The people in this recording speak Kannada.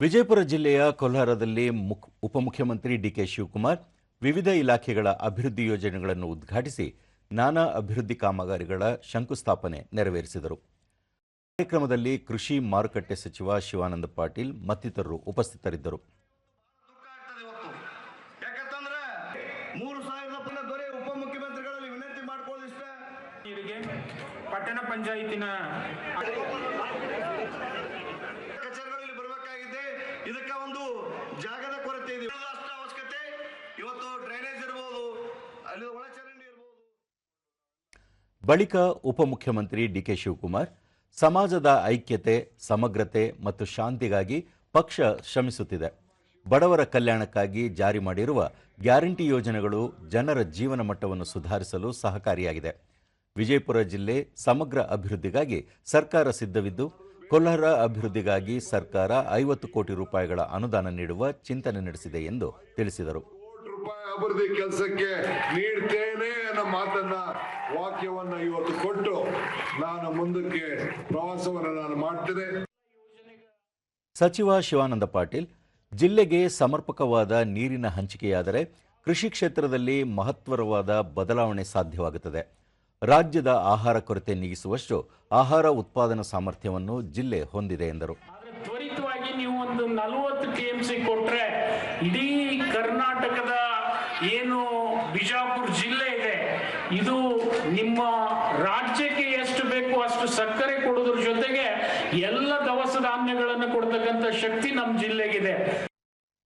ವಿಜಯಪುರ ಜಿಲ್ಲೆಯ ಕೋಲಾರದಲ್ಲಿ ಮುಖ್- ಉಪಮುಖ್ಯಮಂತ್ರಿ ಡಿಕೆ ಶಿವಕುಮಾರ್ ವಿವಿಧ ಇಲಾಖೆಗಳ ಅಭಿವೃದ್ಧಿ ಯೋಜನೆಗಳನ್ನು ಉದ್ಘಾಟಿಸಿ ನಾನಾ ಅಭಿವೃದ್ಧಿ ಕಾಮಗಾರಿಗಳ ಶಂಕುಸ್ಥಾಪನೆ ನೆರವೇರಿಸಿದರು. ಕಾರ್ಯಕ್ರಮದಲ್ಲಿ ಕೃಷಿ ಮಾರುಕಟ್ಟೆ ಸಚಿವ ಶಿವಾನಂದ ಪಾಟೀಲ್ ಮತ್ತಿತರರು ಉಪಸ್ಥಿತರಿದ್ದರು. ಪಟ್ಟಣ ಆಗ್ತದೆ ಇದಕ್ಕೆ ಒಂದು ಜಾಗದ ಕೊರತೆ ಇದೆ. ಅಷ್ಟು ಅವಶ್ಯಕತೆ, ಇವತ್ತು ಡ್ರೈನೇಜ್ ಇರಬಹುದು ಅಲ್ಲಿ ಒಳಚರಂಡಿ ಇರ್ಬೋದು. ಬಳಿಕ ಉಪಮುಖ್ಯಮಂತ್ರಿ ಡಿಕೆ ಶಿವಕುಮಾರ್, ಸಮಾಜದ ಐಕ್ಯತೆ, ಸಮಗ್ರತೆ ಮತ್ತು ಶಾಂತಿಗಾಗಿ ಪಕ್ಷ ಶ್ರಮಿಸುತ್ತಿದೆ. ಬಡವರ ಕಲ್ಯಾಣಕ್ಕಾಗಿ ಜಾರಿ ಮಾಡಿರುವ ಗ್ಯಾರಂಟಿ ಯೋಜನೆಗಳು ಜನರ ಜೀವನ ಮಟ್ಟವನ್ನು ಸುಧಾರಿಸಲು ಸಹಕಾರಿಯಾಗಿದೆ. ವಿಜಯಪುರ ಜಿಲ್ಲೆ ಸಮಗ್ರ ಅಭಿವೃದ್ಧಿಗಾಗಿ ಸರ್ಕಾರ ಸಿದ್ಧವಿದ್ದು ಕೊಲ್ಹಾರ ಅಭಿವೃದ್ಧಿಗಾಗಿ ಸರ್ಕಾರ ಐವತ್ತು ಕೋಟಿ ರೂಪಾಯಿಗಳ ಅನುದಾನ ನೀಡುವ ಚಿಂತನೆ ನಡೆಸಿದೆ ಎಂದು ತಿಳಿಸಿದರು. ಅಭಿವೃದ್ಧಿ ಕೆಲಸಕ್ಕೆ ನೀಡ್ತೇನೆ ಅನ್ನೋ ಮಾತನ್ನ ವಾಕ್ಯವನ್ನ ಇವತ್ತು ಕೊಟ್ಟು ನಾನು ಮುಂದಕ್ಕೆ ಪ್ರವಾಸವನ್ನು ನಾನು ಮಾಡ್ತೇನೆ. ಸಚಿವ ಶಿವಾನಂದ ಪಾಟೀಲ್ ಜಿಲ್ಲೆಗೆ ಸಮರ್ಪಕವಾದ ನೀರಿನ ಹಂಚಿಕೆಯಾದರೆ ಕೃಷಿ ಕ್ಷೇತ್ರದಲ್ಲಿ ಮಹತ್ವರವಾದ ಬದಲಾವಣೆ ಸಾಧ್ಯವಾಗುತ್ತದೆ. ರಾಜ್ಯದ ಆಹಾರ ಕೊರತೆ ನೀಗಿಸುವಷ್ಟು ಆಹಾರ ಉತ್ಪಾದನಾ ಸಾಮರ್ಥ್ಯವನ್ನು ಜಿಲ್ಲೆ ಹೊಂದಿದೆ ಎಂದರು. ತ್ವರಿತವಾಗಿ ನೀವು ಒಂದು ನಲವತ್ತು ಟಿ ಎಂ ಸಿ ಕೊಟ್ರೆ ಇಡೀ ಕರ್ನಾಟಕದ ಏನು ಬಿಜಾಪುರ ಜಿಲ್ಲೆ ಇದೆ, ಇದು ನಿಮ್ಮ ರಾಜ್ಯಕ್ಕೆ ಎಷ್ಟು ಬೇಕು ಅಷ್ಟು ಸಕ್ಕರೆ ಕೊಡೋದ್ರ ಜೊತೆಗೆ ಎಲ್ಲ ದವಸ ಧಾನ್ಯಗಳನ್ನು ಕೊಡ್ತಕ್ಕಂಥ ಶಕ್ತಿ ನಮ್ಮ ಜಿಲ್ಲೆಗಿದೆ.